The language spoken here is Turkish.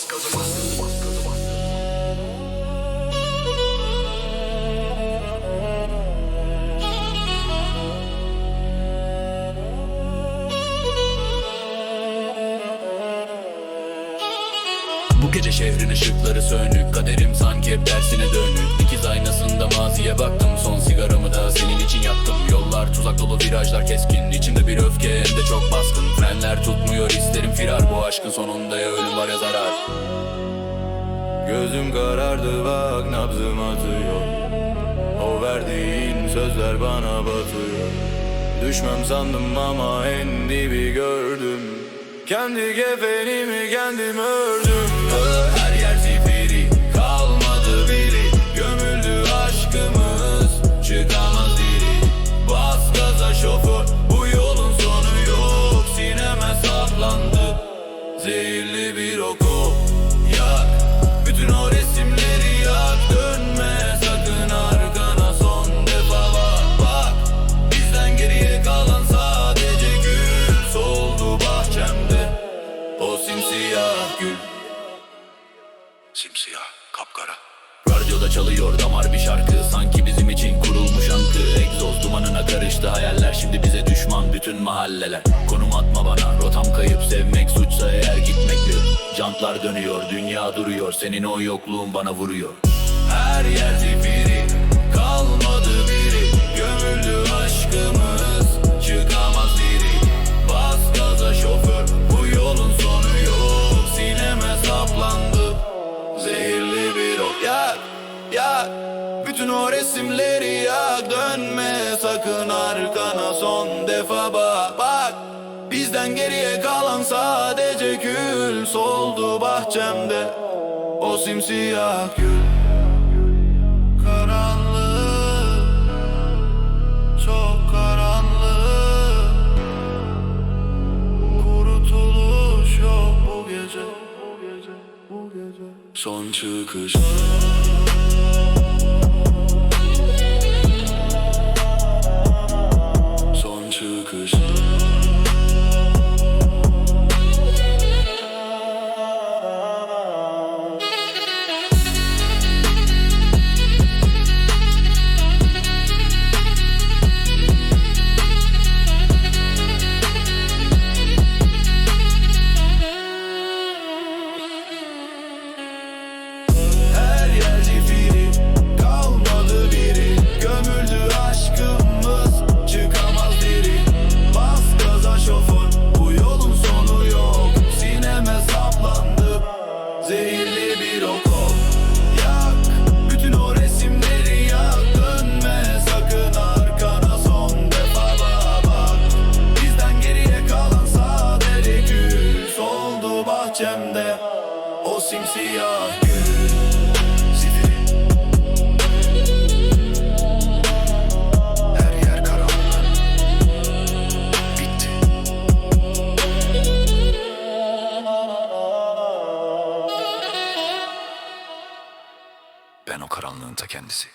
Bu gece şehrin ışıkları sönük Kaderim sanki hep tersine dönük. Dikiz aynasında maziye baktım Son sigaramı da senin için yaktım. Yollar tuzak dolu virajlar keskin İçimde bir öfke hem de çok baskın. Frenler tutmuyor isterim aşkın sonunda ya ölüm var ya zarar. Gözüm karardı bak nabzım atıyor. O verdiğin sözler bana batıyor. Düşmem sandım ama en dibi gördüm. Kendi kefenimi kendim ördüm zehirli bir oku Yak. Bütün o resimleri yak. Dönme sakın arkana son defa bak Bak. Bizden geriye kalan sadece gül Soldu bahçemde. O simsiyah gül. Simsiyah, kapkara. Radyoda çalıyor damar bir şarkı. Sanki bizim için kurulmuş ankı. Egzoz dumanına karıştı hayaller. Şimdi bize düşman bütün mahalleler. Konum atma bana bir Jantlar dönüyor dünya duruyor. Senin o yokluğun bana vuruyor. Her yer zifiri Kalmadı biri. Gömüldü aşkımız Çıkamaz diri Bas gaza şoför Bu yolun sonu yok. Sineme saplandı Zehirli bir ok. Yak yak Bütün o resimleri yak. Dönme sakın arkana son defa bak. Bak Bizden geriye kalan sadece kül Soldu bahçemde. O simsiyah gül. Karanlık Çok karanlık. Kurutuluş yok Bu gece. Son çıkış O simsiyah gül Ben o karanlığın ta kendisi.